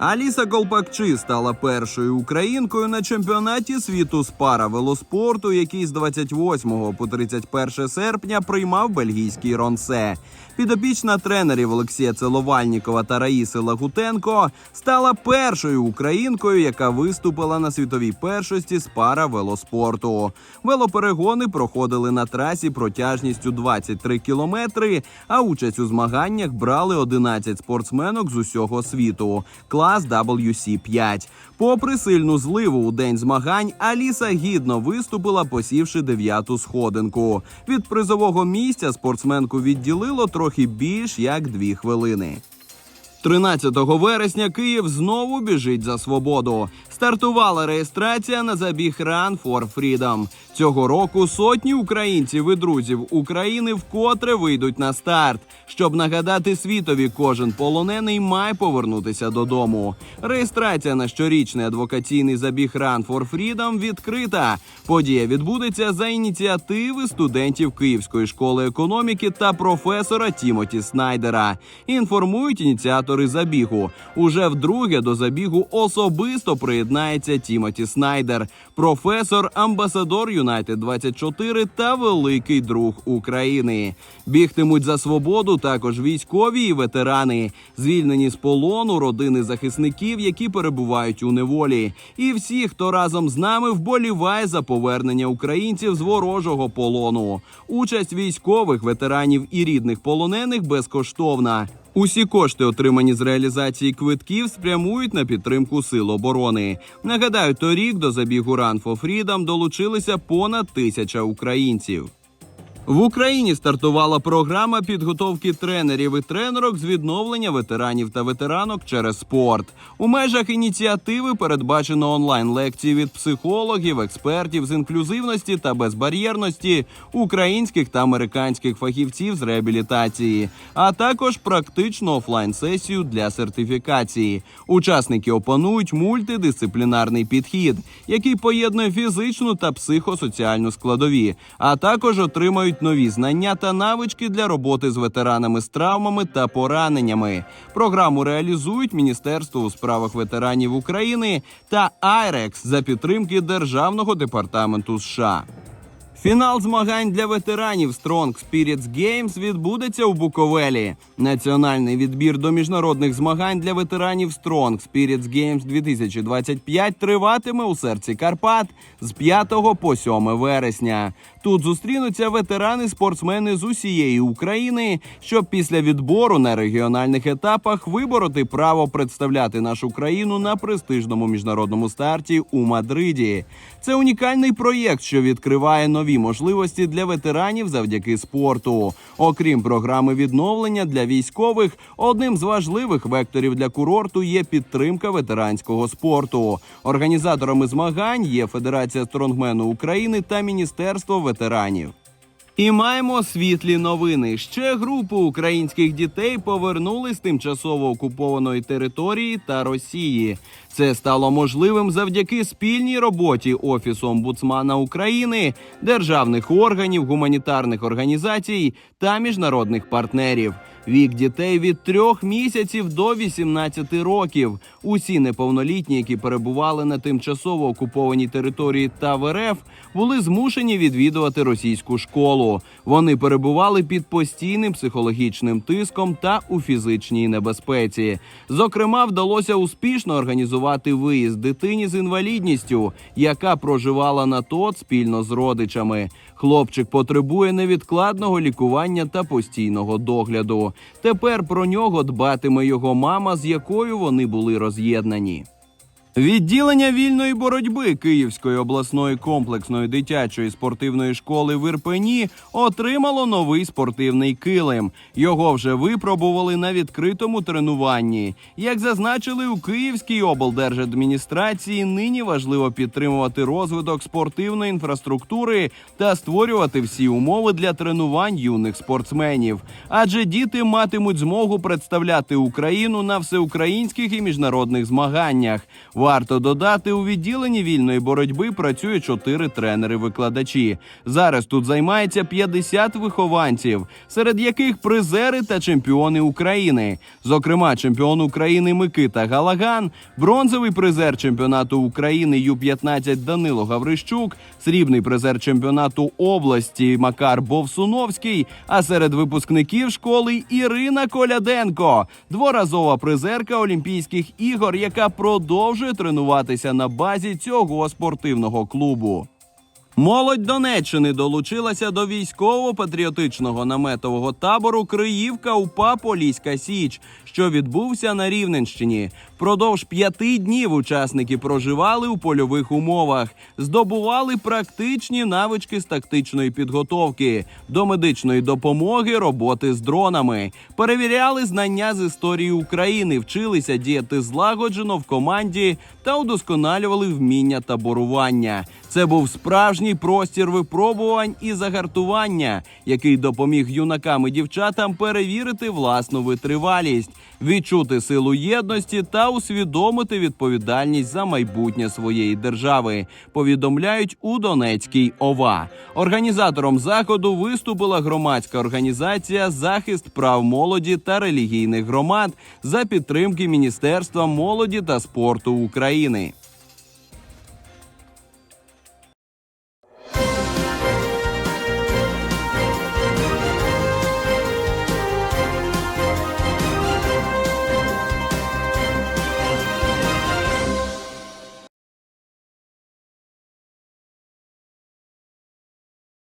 Аліса Колпакчи стала першою українкою на чемпіонаті світу з пара велоспорту, який з 28 по 31 серпня приймав бельгійський Ронсе. Підопічна тренерів Олексія Целовальнікова та Раїси Лагутенко стала першою українкою, яка виступила на світовій першості з пара велоспорту. Велоперегони проходили на трасі протяжністю 23 кілометри, а участь у змаганнях брали 11 спортсменок з усього світу. Клас WC5. Попри сильну зливу у день змагань, Аліса гідно виступила, посівши дев'яту сходинку. Від призового місця спортсменку відділило трохи більш як дві хвилини. 13 вересня Київ знову біжить за свободу. Стартувала реєстрація на забіг Run for Freedom. Цього року сотні українців і друзів України вкотре вийдуть на старт. Щоб нагадати світові, кожен полонений має повернутися додому. Реєстрація на щорічний адвокаційний забіг Run for Freedom відкрита. Подія відбудеться за ініціативи студентів Київської школи економіки та професора Тімоті Снайдера. Інформують ініціатори забігу. Уже вдруге до забігу особисто приєднається Тімоті Снайдер, професор, амбасадор Юнайтед 24 та великий друг України. Бігтимуть за свободу також військові і ветерани, звільнені з полону родини захисників, які перебувають у неволі, і всі, хто разом з нами вболіває за повернення українців з ворожого полону. Участь військових, ветеранів і рідних полонених безкоштовна. Усі кошти, отримані з реалізації квитків, спрямують на підтримку сил оборони. Нагадаю, торік до забігу Run for Freedom долучилися понад тисяча українців. В Україні стартувала програма підготовки тренерів і тренерок з відновлення ветеранів та ветеранок через спорт. У межах ініціативи передбачено онлайн-лекції від психологів, експертів з інклюзивності та безбар'єрності, українських та американських фахівців з реабілітації, а також практичну офлайн-сесію для сертифікації. Учасники опанують мультидисциплінарний підхід, який поєднує фізичну та психосоціальну складові, а також отримають нові знання та навички для роботи з ветеранами з травмами та пораненнями. Програму реалізують Міністерство у справах ветеранів України та АйРекс за підтримки Державного департаменту США. Фінал змагань для ветеранів Strong Spirits Games відбудеться у Буковелі. Національний відбір до міжнародних змагань для ветеранів Strong Spirits Games 2025 триватиме у серці Карпат з 5 по 7 вересня. Тут зустрінуться ветерани-спортсмени з усієї України, щоб після відбору на регіональних етапах вибороти право представляти нашу країну на престижному міжнародному старті у Мадриді. Це унікальний проєкт, що відкриває нові можливості для ветеранів завдяки спорту. Окрім програми відновлення для військових, одним з важливих векторів для курорту є підтримка ветеранського спорту. Організаторами змагань є Федерація стронгмену України та Міністерство ветеранів. І маємо світлі новини. Ще групу українських дітей повернули з тимчасово окупованої території та Росії. Це стало можливим завдяки спільній роботі Офісу омбудсмана України, державних органів, гуманітарних організацій та міжнародних партнерів. Вік дітей від трьох місяців до 18 років. Усі неповнолітні, які перебували на тимчасово окупованій території та в РФ, були змушені відвідувати російську школу. Вони перебували під постійним психологічним тиском та у фізичній небезпеці. Зокрема, вдалося успішно організувати виїзд дитині з інвалідністю, яка проживала на ТОТ спільно з родичами. Хлопчик потребує невідкладного лікування та постійного догляду. Тепер про нього дбатиме його мама, з якою вони були роз'єднані. Відділення вільної боротьби Київської обласної комплексної дитячої спортивної школи в Ірпені отримало новий спортивний килим. Його вже випробували на відкритому тренуванні. Як зазначили у Київській облдержадміністрації, нині важливо підтримувати розвиток спортивної інфраструктури та створювати всі умови для тренувань юних спортсменів. Адже діти матимуть змогу представляти Україну на всеукраїнських і міжнародних змаганнях. Варто додати, у відділенні вільної боротьби працює чотири тренери-викладачі. Зараз тут займається 50 вихованців, серед яких призери та чемпіони України. Зокрема, чемпіон України Микита Галаган, бронзовий призер чемпіонату України Ю-15 Данило Гаврищук, срібний призер чемпіонату області Макар Бовсуновський. А серед випускників школи Ірина Коляденко, дворазова призерка Олімпійських ігор, яка продовжує тренуватися на базі цього спортивного клубу. Молодь Донеччини долучилася до військово-патріотичного наметового табору Криївка УПА Поліська Січ, що відбувся на Рівненщині. Впродовж п'яти днів учасники проживали у польових умовах, здобували практичні навички з тактичної підготовки, до медичної допомоги, роботи з дронами, перевіряли знання з історії України, вчилися діяти злагоджено в команді та удосконалювали вміння таборування. Це був справжній простір випробувань і загартування, який допоміг юнакам і дівчатам перевірити власну витривалість, відчути силу єдності та усвідомити відповідальність за майбутнє своєї держави. Повідомляють у Донецькій ОВА. Організатором заходу виступила громадська організація Захист прав молоді та релігійних громад за підтримки Міністерства молоді та спорту України.